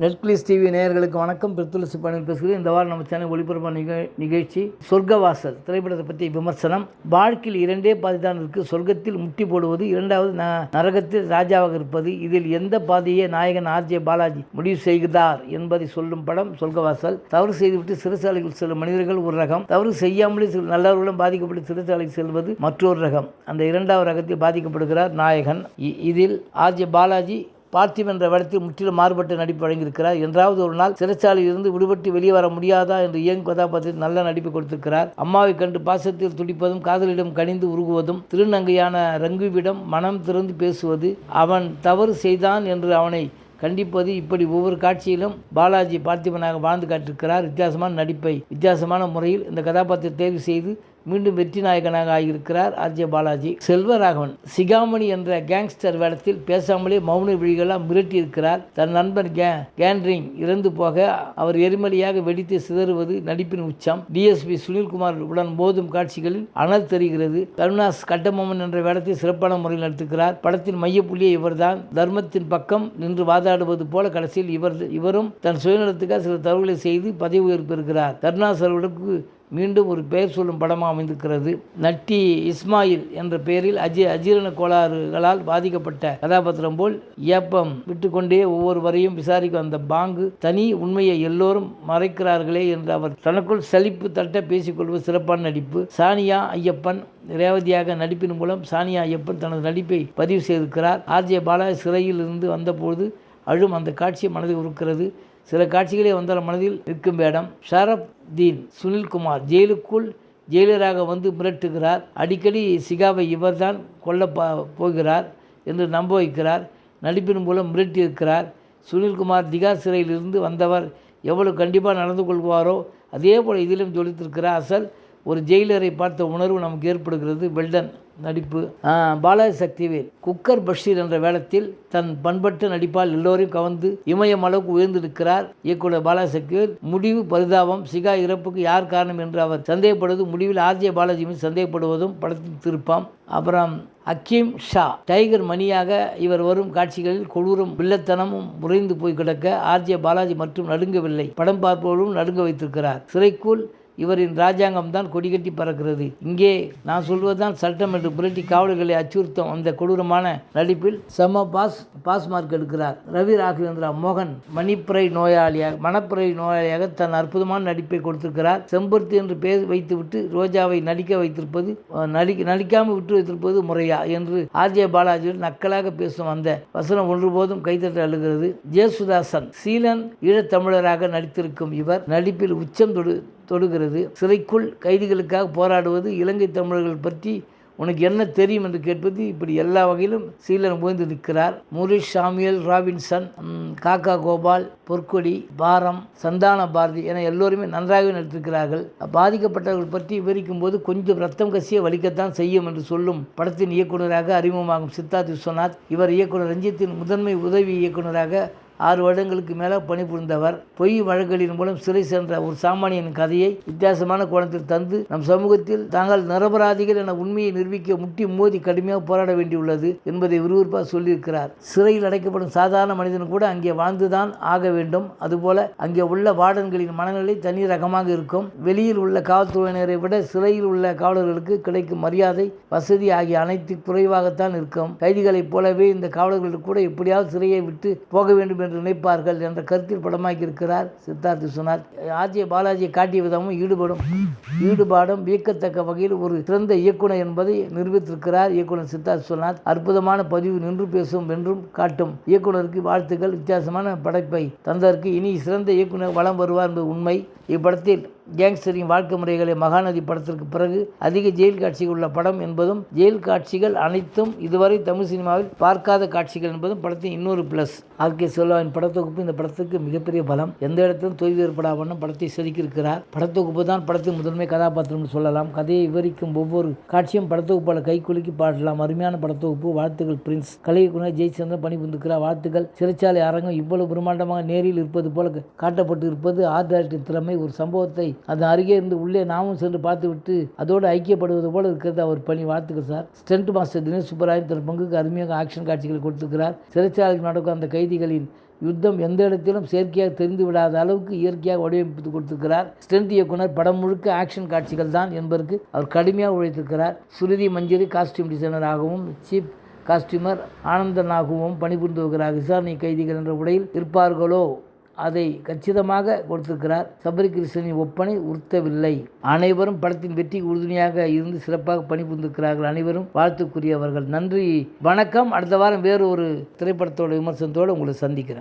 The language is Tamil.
நெட்ஃப்ளிக்ஸ் டிவி நேயர்களுக்கு வணக்கம். பிரித்துளசி பணியில் பேசுகிறேன். இந்த வாரம் நம்ம சேனல் ஒளிபரப்பு நிக நிகழ்ச்சி சொர்க்கவாசல் திரைப்படத்தை பற்றி விமர்சனம். வாழ்க்கையில் இரண்டே பாதைதான் இருக்குது சொர்க்கத்தில் முட்டி போடுவது இரண்டாவது ந நரகத்தில் ராஜாவாக இருப்பது. இதில் எந்த பாதையை நாயகன் ஆர்ஜே பாலாஜி முடிவு செய்கிறார் என்பதை சொல்லும் படம் சொர்க்கவாசல். தவறு செய்துவிட்டு சிறுசாலைகள் செல்லும் மனிதர்கள் ஒரு ரகம். தவறு செய்யாமலே நல்லவர்களும் பாதிக்கப்பட்டு சிறுசாலைக்கு செல்வது மற்றொரு ரகம். அந்த இரண்டாவது ரகத்தில் பாதிக்கப்படுகிறார் நாயகன். இ- இதில் ஆர்ஜே பாலாஜி பார்த்திபன் என்ற இடத்தில் முற்றிலும் மாறுபட்ட நடிப்பு வழங்கியிருக்கிறார். என்றாவது ஒரு நாள் சிறைச்சாலையில் இருந்து விடுபட்டு வெளியே வர முடியாதா என்று இயங்கும் கதாபாத்திரத்தில் நல்ல நடிப்பு கொடுத்திருக்கிறார். அம்மாவை கண்டு பாசத்தில் துடிப்பதும் காதலிடம் கனிந்து உருகுவதும் திருநங்கையான ரங்குவிடம் மனம் திறந்து பேசுவது அவன் தவறு செய்தான் என்று அவனை கண்டிப்பது இப்படி ஒவ்வொரு காட்சியிலும் பாலாஜி பார்த்திபனாக வாழ்ந்து காட்டிருக்கிறார் வித்தியாசமான நடிப்பை வித்தியாசமான முறையில் இந்த கதாபாத்திரத்தை தேர்வு செய்து மீண்டும் வெற்றி நாயகனாக ஆகியிருக்கிறார் ஆர்ஜே பாலாஜி. செல்வராகவன் சிகாமணி என்ற கேங்ஸ்டர் வேடத்தில் பேசாமலே மௌன விழிகளால் மிரட்டியிருக்கிறார். தன் நண்பன் கே கேண்ட்ரிங் இறந்து போக அவர் எரிமலையாக வெடித்து சிதறுவது நடிப்பின் உச்சம். டிஎஸ்பி சுனில்குமார் உடன் மோதும் காட்சிகளில் அனல் தெரிகிறது. கருணாஸ் கட்டமோமன் என்ற வேடத்தை சிறப்பான முறையில் நடத்துகிறார் படத்தின் மையப்புள்ளியை இவர்தான். தர்மத்தின் பக்கம் நின்று வாதாடுவது போல கடைசியில் இவர் இவரும் தன் சுயநலத்துக்காக சில தவறுகளை செய்து பதவி உயர்வு பெறுகிறார். கருணாஸ் அவர்களுக்கு மீண்டும் ஒரு பெயர் சொல்லும் படமாக அமைந்திருக்கிறது. நட்டி இஸ்மாயில் என்ற பெயரில் அஜி அஜீரண கோளாறுகளால் பாதிக்கப்பட்ட கதாபாத்திரம் போல் ஏப்பம் விட்டுக்கொண்டே ஒவ்வொருவரையும் விசாரிக்க வந்த பாங்கு தனி உண்மையை எல்லோரும் மறைக்கிறார்களே என்று அவர் தனக்குள் சலிப்பு தட்ட பேசிக்கொள்வது சிறப்பான நடிப்பு. சானியா ஐயப்பன் ரேவதியாக நடிப்பின் மூலம் சானியா ஐயப்பன் தனது நடிப்பை பதிவு செய்திருக்கிறார். ஆர்ஜே பாலா சிறையில் இருந்து வந்தபோது அழும் அந்த காட்சி மனதில் உருக்கிறது. சில காட்சிகளே வந்தால் மனதில் நிற்கும் வேடம். ஷரப் தீன் சுனில்குமார் ஜெயிலுக்குள் ஜெயிலராக வந்து மிரட்டுகிறார். அடிக்கடி சிகாவை இவர்தான் கொல்ல போகிறார் என்று நம்ப வைக்கிறார். நடிப்பின் மூலம் மிரட்டியிருக்கிறார். சுனில்குமார் திகார் சிறையிலிருந்து வந்தவர் எவ்வளவு கண்டிப்பாக நடந்து கொள்வாரோ அதே போல் இதிலும் ஜொலித்திருக்கிறார். அசல் ஒரு ஜெயிலரை பார்த்த உணர்வு நமக்கு ஏற்படுகிறது. வெல்டன். நடிப்பு. பாலாஜி சக்திவேல் குக்கர் பஷீர் என்ற வேடத்தில் தன் பண்பட்ட நடிப்பால் எல்லோரையும் கவர்ந்து இமயம் அளவுக்கு உயர்ந்திருக்கிறார் இயக்குனர் பாலாஜி சக்திவேல் முடிவு பரிதாபம் சிகா இறப்புக்கு யார் காரணம் என்று அவர் சந்தேகப்படுவது முடிவில் ஆர்ஜே பாலாஜி மீது சந்தேகப்படுவதும் படத்தின் திருப்பம். அப்புறம் அக்கீம் ஷா டைகர் மணியாக இவர் வரும் காட்சிகளில் கொடூரம் வில்லத்தனமும் உறைந்து போய் கிடக்க ஆர்ஜே பாலாஜி மற்றும் நடுங்கவில்லை. படம் பார்ப்பவர்களும் நடுங்க வைத்திருக்கிறார். சிறைக்குள் இவரின் ராஜாங்கம் தான் கொடிகட்டி பறக்கிறது. இங்கே நான் சொல்வதுதான் சட்டம் என்று புரட்டி காவலர்களை அச்சுறுத்தும் அந்த கொடூரமான நடிப்பில் சம பாஸ் பாஸ் மார்க் எடுக்கிறார். ரவி ராகவேந்திரா மோகன் மணிப்புரை நோயாளியாக மனப்புரை நோயாளியாக தன் அற்புதமான நடிப்பை கொடுத்திருக்கிறார். செம்பருத்தி என்று பேர் வைத்துவிட்டு ரோஜாவை நடிக்க வைத்திருப்பது நடிக்க நடிக்காமல் விட்டு வைத்திருப்பது முறையா என்று ஆர்ஜே பாலாஜியில் நக்கலாக பேசும் அந்த வசனம் ஒன்றுபோதும் கைதட்ட அழுகிறது. ஜேசுதாசன் சீலன் ஈழத்தமிழராக நடித்திருக்கும் இவர் நடிப்பில் உச்சம் தொடு தொடுகிறது. சிறைக்குள் கைதிகளுக்காக போராடுவது இலங்கை தமிழர்கள் பற்றி உனக்கு என்ன தெரியும் என்று கேட்பது இப்படி எல்லா வகையிலும் சீலன் முயன்று நிற்கிறார். முரிஷ் சாமியல் ராபின்சன் காக்கா கோபால் பொற்கொடி பாரம் சந்தான பாரதி என எல்லோருமே நன்றாகவே நடித்திருக்கிறார்கள் பாதிக்கப்பட்டவர்கள் பற்றி விவரிக்கும் போது கொஞ்சம் ரத்தம் கசிய வலிக்கத்தான் செய்யும் என்று சொல்லும் படத்தின் இயக்குனராக அறிமுகமாகும் சித்தார்த் விஸ்வநாத் இவர் இயக்குனர் ரஞ்சித்தின் முதன்மை உதவி இயக்குனராக ஆறு வருடங்களுக்கு மேலே பணிபுரிந்தவர் பொய் வழக்குகளின் மூலம் சிறை சென்ற ஒரு சாமானியன் கதையை வித்தியாசமான கோணத்தில் தந்து நம் சமூகத்தில் தாங்கள் நிரபராதிகள் என உண்மையை நிரூபிக்க முட்டி மோதி கடுமையாக போராட வேண்டியுள்ளது என்பதை விறுவிறுப்பாக சொல்லியிருக்கிறார். சிறையில் அடைக்கப்படும் சாதாரண மனிதன் கூட அங்கே வாழ்ந்துதான் ஆக வேண்டும். அதுபோல அங்கே உள்ள வார்டன்களின் மனநிலை தனி ரகமாக இருக்கும். வெளியில் உள்ள காவல்துறையினரை விட சிறையில் உள்ள காவலர்களுக்கு கிடைக்கும் மரியாதை வசதி ஆகிய அனைத்து குறைவாகத்தான் இருக்கும். கைதிகளைப் போலவே இந்த காவலர்கள் கூட எப்படியாவது சிறையை விட்டு போக வேண்டும் என்று நினைப்பார்கள் என்ற கருத்தில் படமாக்கியிருக்கிறார் சித்தார்த்தி சித்தார்த் விஸ்வநாத் ஆர்ஜே பாலாஜியை காட்டிய விதமும் ஈடுபடும். ஈடுபாடும் வியக்கத்தக்க வகையில் ஒரு சிறந்த இயக்குனர் என்பதை நிரூபித்திருக்கிறார் இயக்குனர் சித்தார்த் விஸ்வநாத் அற்புதமான பதிவு நின்று பேசும் என்றும் காட்டும். இயக்குனருக்கு வாழ்த்துக்கள். வித்தியாசமான படைப்பை தந்ததற்கு இனி சிறந்த இயக்குனர் வலம் வருவார் என்பது உண்மை. இப்படத்தில் கேங்ஸ்டரின் வாழ்க்கை முறைகளை மகாநதி படத்திற்கு பிறகு அதிக ஜெயில் காட்சிகள் உள்ள படம் என்பதும் ஜெயில் காட்சிகள் அனைத்தும் இதுவரை தமிழ் சினிமாவில் பார்க்காத காட்சிகள் என்பதும் படத்தின் இன்னொரு பிளஸ் ஆர்கே செல்வாவின் படத்தொகுப்பு இந்த படத்துக்கு மிகப்பெரிய பலம். எந்த இடத்திலும் தொய்வு ஏற்படாமல் படத்தை செதுக்கியிருக்கிறார். படத்தொகுப்பு தான் படத்தின் முதன்மை கதாபாத்திரம் சொல்லலாம். கதையை விவரிக்கும் ஒவ்வொரு காட்சியும் படத்தொகுப்பாளர் கைக்குலுக்கி பாடலாம். அருமையான படத்தொகுப்பு வாழ்த்துக்கள் பிரின்ஸ் கலை இயக்குனர் ஜெயச்சந்திரன் பணிபுரிந்திருக்கிறார். வாழ்த்துக்கள். சிறைச்சாலை அரங்கம் இவ்வளவு பிரம்மாண்டமாக நேரில் இருப்பது போல காட்டப்பட்டு இருப்பது ஆர்ட் திறமை ஒரு சம்பவத்தை அது அருகே இருந்து உள்ளே நாமும் சென்று பார்த்துவிட்டு அதோடு ஐக்கியப்படுவது போல இருக்கிறது அவர் பணி. வாழ்த்துக்கள் sir. Stunt master Dinesh Subbarayan தன் பங்குக்கு அருமையாக ஆக்ஷன் காட்சிகள் கொடுத்திருக்கிறார். சிறைச்சாலையில் நடக்கும் அந்த கைதிகளின் யுத்தம் எந்த இடத்திலும் செயற்கையாக தெரிந்து விடாத அளவுக்கு இயற்கையாக வடிவமைத்து கொடுத்திருக்கிறார். ஸ்டென்ட் இயக்குனர் படம் முழுக்க ஆக்ஷன் காட்சிகள் தான் என்பதற்கு அவர் கடுமையாக உழைத்திருக்கிறார். சுருதி மஞ்சரி காஸ்டியூம் டிசைனராகவும் சீப் காஸ்டியூமர் ஆனந்தனாகவும் பணிபுரிந்து வருகிறார். விசாரணை கைதிகள் என்ற உடையில் இருப்பார்களோ அதை கச்சிதமாக கொடுத்திருக்கிறார். சபரிகிருஷ்ணனின் ஒப்பனை உறுத்தவில்லை அனைவரும் படத்தின் வெற்றிக்கு உறுதுணையாக இருந்து சிறப்பாக பணிபுரிந்திருக்கிறார்கள் அனைவரும். வாழ்த்துக்குரியவர்கள். நன்றி. வணக்கம். அடுத்த வாரம் வேறு ஒரு திரைப்படத்தோட விமர்சனத்தோடு உங்களை சந்திக்கிறேன்.